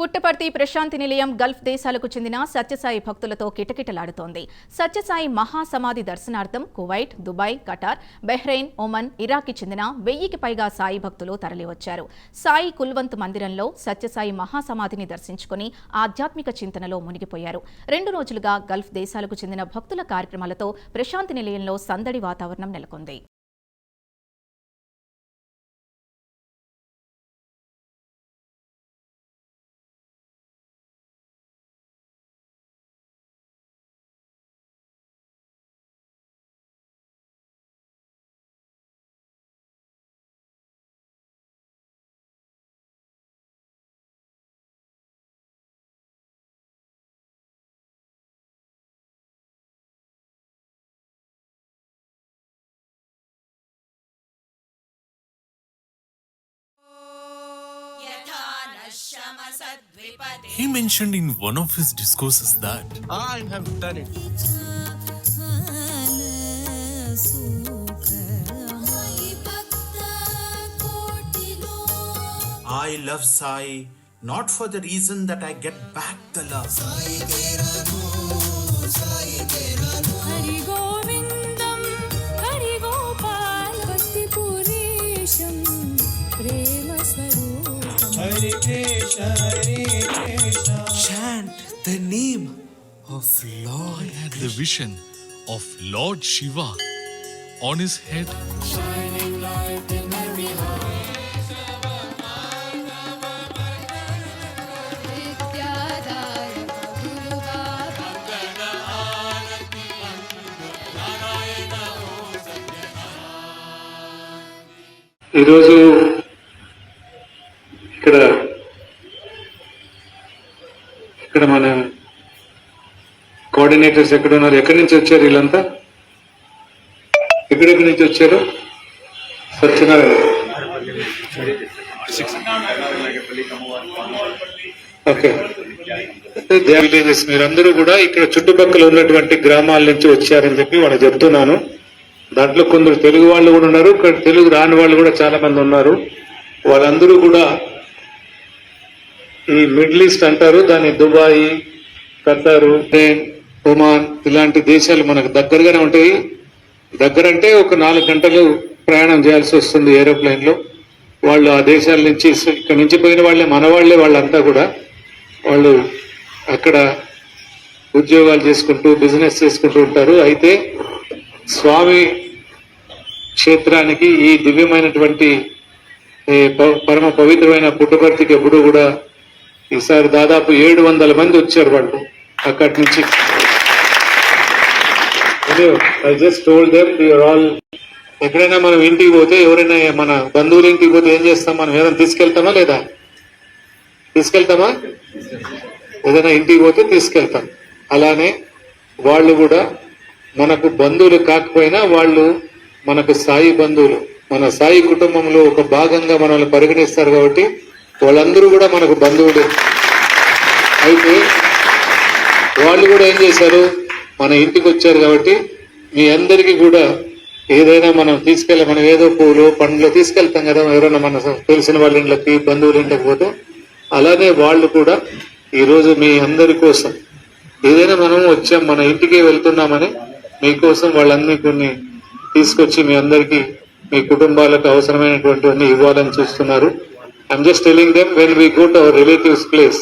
పుట్టపర్తి ప్రశాంతి నిలయం గల్ఫ్ దేశాలకు చెందిన సత్యసాయి భక్తులతో కిటకిటలాడుతోంది. సత్యసాయి మహాసమాధి దర్శనార్థం Kuwait Dubai Qatar Bahrain Oman ఇరాక్కి చెందిన వెయ్యికి పైగా సాయి భక్తులు తరలివచ్చారు. సాయి కుల్వంత్ మందిరంలో సత్యసాయి మహాసమాధిని దర్శించుకుని ఆధ్యాత్మిక చింతనలో మునిగిపోయారు. రెండు రోజులుగా గల్ఫ్ దేశాలకు చెందిన భక్తుల కార్యక్రమాలతో ప్రశాంతి నిలయంలో సందడి వాతావరణం నెలకొంది. He mentioned in one of his discourses that I have done it. I love Sai not for the reason that I get back the love. Chant the name of Lord. I had the vision of Lord Shiva on his head. ఈరోజు ఇక్కడ మన coordinators ఎక్కడ ఉన్నారు? ఎక్కడి నుంచి వచ్చారు వీళ్ళంతా? ఎక్కడెక్కడి నుంచి వచ్చారు? సత్యనారాయణ. ఓకే. విలేజెస్ మీరందరూ కూడా ఇక్కడ చుట్టుపక్కల ఉన్నటువంటి గ్రామాల నుంచి వచ్చారని చెప్పి వాళ్ళకి చెప్తున్నాను. దాంట్లో కొందరు తెలుగు వాళ్ళు కూడా ఉన్నారు. ఇక్కడ తెలుగు రాని వాళ్ళు కూడా చాలా మంది ఉన్నారు. వాళ్ళందరూ కూడా ఈ మిడిల్ ఈస్ట్ అంటారు దాన్ని దుబాయ్ ఖతారు ఒమాన్ ఇలాంటి దేశాలు మనకు దగ్గరగానే ఉంటాయి. దగ్గర అంటే ఒక నాలుగు గంటలు ప్రయాణం చేయాల్సి వస్తుంది ఏరోప్లేన్లో వాళ్ళు ఆ దేశాల నుంచి ఇక్కడ నుంచి పోయిన వాళ్ళే మన వాళ్ళే వాళ్ళంతా కూడా. వాళ్ళు అక్కడ ఉద్యోగాలు చేసుకుంటూ బిజినెస్ చేసుకుంటూ ఉంటారు. అయితే స్వామి క్షేత్రానికి ఈ దివ్యమైనటువంటి పరమ పవిత్రమైన పుట్టుపర్తికి ఎప్పుడు కూడా ఈసారి దాదాపు ఏడు వందల మంది వచ్చారు వాళ్ళు అక్కడి నుంచి. I just told them you're all ఎక్కడైనా మనం ఇంటికి పోతే ఎవరైనా మన బంధువుల ఇంటికి పోతే ఏం చేస్తాం? మనం ఏదైనా తీసుకెళ్తామా లేదా? తీసుకెళ్తామా? ఏదైనా ఇంటికి పోతే తీసుకెళ్తాం. అలానే వాళ్ళు కూడా మనకు బంధువులు కాకపోయినా వాళ్ళు మనకు సాయి బంధువులు మన సాయి కుటుంబంలో ఒక భాగంగా మనల్ని పరిగణిస్తారు కాబట్టి వాళ్ళందరూ కూడా మనకు బంధువులు. అయితే వాళ్ళు కూడా ఏం చేశారు? మన ఇంటికి వచ్చారు కాబట్టి మీ అందరికీ కూడా ఏదైనా మనం తీసుకెళ్ళి మనం ఏదో పూలు పండ్లు తీసుకెళ్తాం కదా ఎవరైనా మన తెలిసిన వాళ్ళ ఇంట్లోకి బంధువుల ఇంట్లోకి పోతే అలానే వాళ్ళు కూడా ఈరోజు మీ అందరి కోసం ఏదైనా మనం వచ్చాం మన ఇంటికి వెళ్తున్నామని మీకోసం వాళ్ళన్ని కొన్ని తీసుకొచ్చి మీ అందరికి మీ కుటుంబాలకు అవసరమైనటువంటివన్నీ ఇవ్వాలని చూస్తున్నారు. I'm just telling them when we go to our relatives' place,